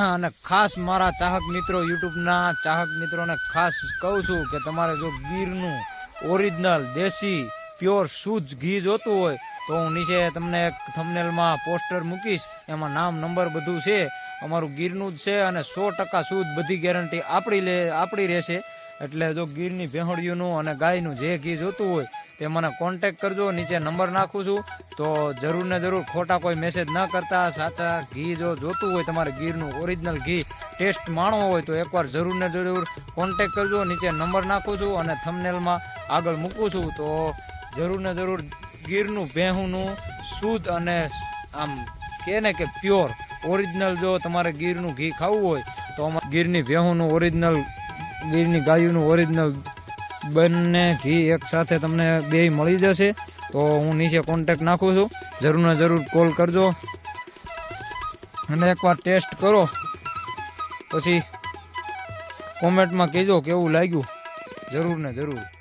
અને ખાસ મારા ચાહક મિત્રો યુટ્યુબના ચાહક મિત્રોને ખાસ કહું છું કે તમારે જો ગીરનું ઓરિજિનલ દેશી પ્યોર શુદ્ધ ઘી જોતું હોય, તો હું નીચે તમને એક થંબનેલમાં પોસ્ટર મૂકીશ. એમાં નામ, નંબર બધું છે. અમારું ગીરનું જ છે અને સો ટકા શુદ્ધ બધી ગેરંટી આપણી લે, આપણી રહેશે. એટલે જો ગીરની ભેહડીઓનું અને ગાયનું જે ઘી જોતું હોય, તે મને કોન્ટેક કરજો. નીચે નંબર નાખું છું. તો જરૂર ને જરૂર ખોટા કોઈ મેસેજ ન કરતા. સાચા ઘી જો જોતું હોય તમારે ગીરનું ઓરિજિનલ ઘી ટેસ્ટ માણવો હોય તો એકવાર જરૂર ને જરૂર કોન્ટેક કરજો. નીચે નંબર નાખું છું અને થંબનેલમાં આગળ મૂકું છું. તો જરૂર ને જરૂર ગીરનું, ભેહુંનું, શુદ્ધ અને આમ કે ને કે પ્યોર ઓરિજિનલ જો તમારે ગીરનું ઘી ખાવું હોય, તો અમારે ગીરની, ભેહુંનું ઓરિજિનલ ગીરની ગાયુંનું ઓરિજિનલ બંને ઘી એકસાથે તમને બે મળી જશે. તો હું નીચે કોન્ટેક નાખું છું. જરૂર ને જરૂર કોલ કરજો. અને એકવાર ટેસ્ટ કરો. પછી કોમેન્ટમાં કહેજો કેવું લાગ્યું. જરૂર ને જરૂર.